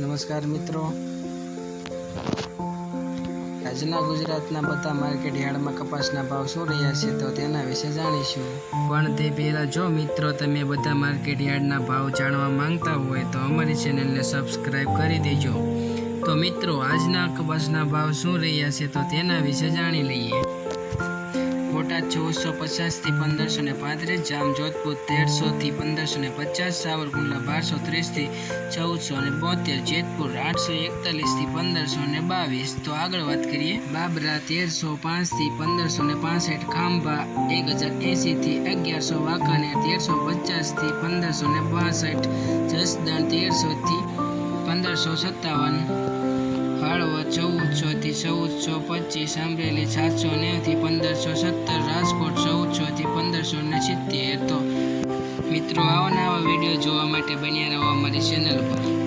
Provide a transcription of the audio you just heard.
નમસ્કાર મિત્રો. આજના ગુજરાતના બધા માર્કેટ યાર્ડમાં કપાસના ભાવ શું રહ્યા છે તો તેના વિશે જાણીશું. પણ તે પહેલાં જો મિત્રો તમે બધા માર્કેટ યાર્ડના ભાવ જાણવા માંગતા હોય તો અમારી ચેનલને સબસ્ક્રાઈબ કરી દેજો. તો મિત્રો, આજના કપાસના ભાવ શું રહ્યા છે તો તેના વિશે જાણી લઈએ. બોટાદ ચૌદસો પચાસથી પંદરસો ને પાંત્રીસ જામ જોધપુર તેરસોથી પંદરસો ને પચાસ, સાવરકુંડલા બારસો ત્રીસથી ચૌદસો ને બોતેર, જેતપુર આઠસો એકતાલીસથી પંદરસો ને બાવીસ. તો આગળ વાત કરીએ. બાબરા તેરસો પાંચથી પંદરસો ને પાસઠ, ખાંભા એક હજાર એંસીથી અગિયારસો વાંકાનેર તેરસો પચાસથી પંદરસો ને બાસઠ, જસદણ તેરસોથી પંદરસો સત્તાવન. ચૌદસોથી ચૌદસો પચીસ, અમરેલી સાતસો નેવથી પંદરસો સત્તર, રાજકોટ ચૌદસોથી પંદરસો ને સિત્તેર. તો મિત્રો, આવા નવા વીડિયો જોવા માટે બન્યા રહો અમારી ચેનલ પર